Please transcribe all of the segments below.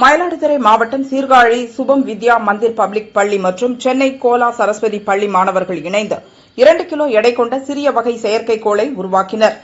மயிலாடுதுறை மாவட்டம் சீர்காழி சுபம் வித்யா மந்திர் பப்ளிக் பள்ளி மற்றும் சென்னை கோலா சரஸ்வதி பள்ளி மாணவர்கள் இணைந்து இரண்டு கிலோ எடை கொண்ட சிறிய வகை செயற்கைக்கோளை உருவாக்கினர்.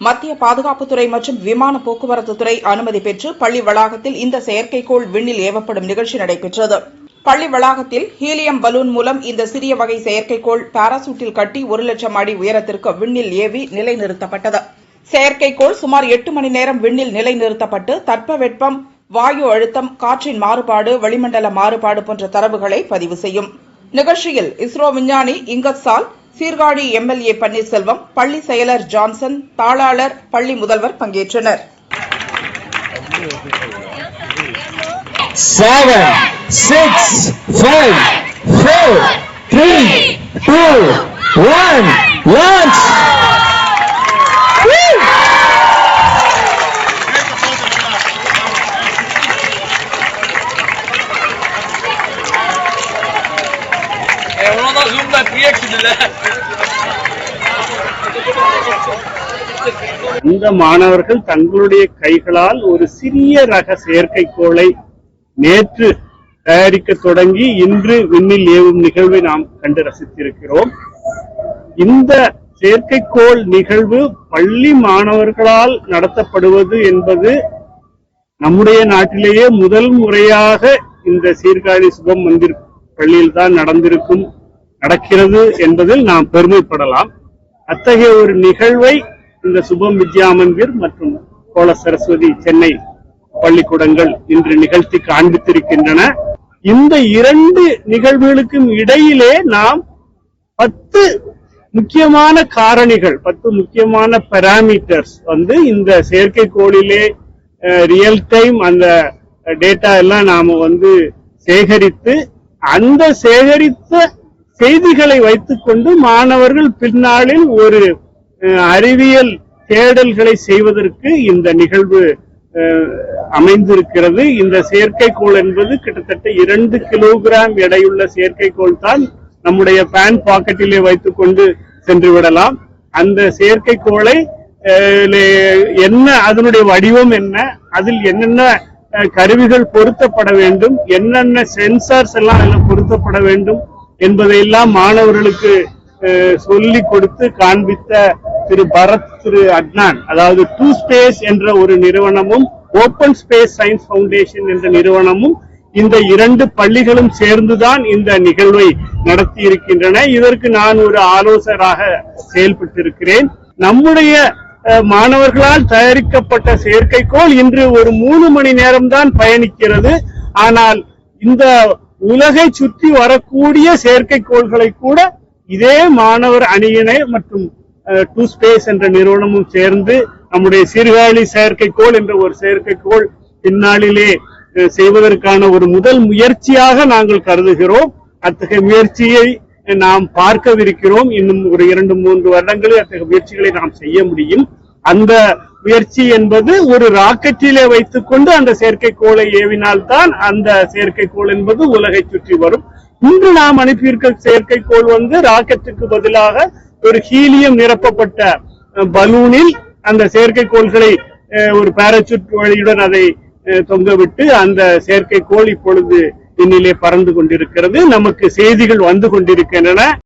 மத்திய பாதுகாப்புத்துறை மற்றும் விமான போக்குவரத்துத்துறை அனுமதி பெற்று பள்ளி வளாகத்தில் இந்த செயற்கைக்கோள் விண்ணில் ஏவப்படும் நிகழ்ச்சி நடைபெற்றது. பள்ளி வளாகத்தில் ஹீலியம் பலூன் மூலம் இந்த சிறிய வகை செயற்கைக்கோள் பாராசூட்டில் கட்டி ஒரு லட்சம் அடி உயரத்திற்கு விண்ணில் ஏவி நிலைநிறுத்தப்பட்டது. செயற்கைக்கோள் சுமார் எட்டு மணி நேரம் விண்ணில் நிலைநிறுத்தப்பட்டு தட்பவெப்பம் வாயு அழுத்தம் காற்றின் மாறுபாடு வளிமண்டல மாறுபாடு போன்ற தரவுகளை பதிவு செய்யும் நிகழ்ச்சியில் இஸ்ரோ விஞ்ஞானி இங்கத்சால் சீர்காழி எம்எல்ஏ பன்னீர்செல்வம் பள்ளி செயலர் ஜான்சன் தாளாளர் பள்ளி முதல்வர் பங்கேற்றனர் seven, six, five, four, three, two, one, launch! Ona da reaction இல்ல. இந்த மாணவர்கள் தங்களுடைய கைகளால் ஒரு சிறிய ரக செயற்கைக்கோளை நேற்று தயாரிக்க தொடங்கி இன்று விண்ணில் ஏவும் நிகழ்வை நாம் கண்டு ரசித்திருக்கிறோம். இந்த செயற்கைக்கோள் நிகழ்வு பள்ளி மாணவர்களால் நடத்தப்படுவது என்பது நம்முடைய நாட்டிலேயே முதல் முறையாக இந்த சீர்காழி சுபம் மந்திர் பள்ளியில் தான் நடந்திருக்கும். நடக்கிறது என்பதில் நாம் பெருமைப்படலாம். அத்தகைய ஒரு நிகழ்வை இந்த சுபம் வித்யாமந்திர் மற்றும் கோல சரஸ்வதி சென்னை பள்ளிக்கூடங்கள் இன்று நிகழ்த்தி காண்பித்திருக்கின்றன. இந்த இரண்டு நிகழ்வுகளுக்கும் இடையிலே நாம் பத்து முக்கியமான காரணிகள் பத்து முக்கியமான பெராமீட்டர்ஸ் வந்து இந்த செயற்கைக்கோளிலே ரியல் டைம் அந்த டேட்டா எல்லாம் நாம வந்து சேகரித்து அந்த சேகரித்த செய்திகளை வைத்துக்கொண்டு மாணவர்கள் பின்னாளில் ஒரு அறிவியல் தேடல்களை செய்வதற்கு இந்த நிகழ்வு அமைந்திருக்கிறது. இந்த செயற்கைக்கோள் என்பது கிட்டத்தட்ட இரண்டு கிலோகிராம் எடையுள்ள செயற்கைக்கோள் தான் நம்முடைய பேன் பாக்கெட்டிலே வைத்துக் கொண்டு சென்று விடலாம். அந்த செயற்கைக்கோளை என்ன அதனுடைய வடிவம் என்ன அதில் என்னென்ன கருவிகள் பொருத்தப்பட வேண்டும் என்னென்ன சென்சார்ஸ் எல்லாம் அதில் பொருத்தப்பட வேண்டும் என்பதையெல்லாம் மாணவர்களுக்கு சொல்லி சொல்லிக் கொடுத்து காண்பித்த திரு பரத் திரு அட்னான். அதாவது டூ ஸ்பேஸ் என்ற ஒரு நிறுவனமும் ஓப்பன் ஸ்பேஸ் சயின்ஸ் ஃபவுண்டேஷன் என்ற நிறுவனமும் இந்த இரண்டு பள்ளிகளும் சேர்ந்துதான் இந்த நிகழ்வை நடத்தி இருக்கின்றன இதற்கு நான் ஒரு ஆலோசகராக செயல்பட்டிருக்கிறேன். நம்முடைய அஹ், மாணவர்களால் தயாரிக்கப்பட்ட செயற்கைக்கோள் இன்று ஒரு மூணு மணி நேரம்தான் பயணிக்கிறது. ஆனால் இந்த உலகை சுற்றி வரக்கூடிய செயற்கைக்கோள்களை கூட இதே மாணவர் அணியினை மற்றும் டூ ஸ்பேஸ் என்ற நிறுவனமும் சேர்ந்து நம்முடைய சீர்காழி செயற்கைக்கோள் என்ற ஒரு செயற்கைக்கோள் பின்னாளிலே செய்வதற்கான ஒரு முதல் முயற்சியாக நாங்கள் கருதுகிறோம். அத்தகைய முயற்சியை நாம் பார்க்கவிருக்கிறோம். இன்னும் ஒரு இரண்டு மூன்று வருடங்களில் அத்தகைய முயற்சிகளை நாம் செய்ய முடியும். அந்த முயற்சி என்பது ஒரு ராக்கெட்டிலே வைத்துக்கொண்டு அந்த செயற்கைக்கோளை ஏவினால்தான் அந்த செயற்கைக்கோள் என்பது உலகை சுற்றி வரும். இன்று நாம் அனுப்பியிருக்க செயற்கைக்கோள் வந்து ராக்கெட்டுக்கு பதிலாக ஒரு ஹீலியம் நிரப்பப்பட்ட பலூனில் அந்த செயற்கைக்கோள்களை அஹ், ஒரு பாராசூட் வழியுடன் அதை அஹ், தொங்கவிட்டு அந்த செயற்கைக்கோள் இப்பொழுது விண்ணிலே பறந்து கொண்டிருக்கிறது. நமக்கு செய்திகள் வந்து கொண்டிருக்கின்றன.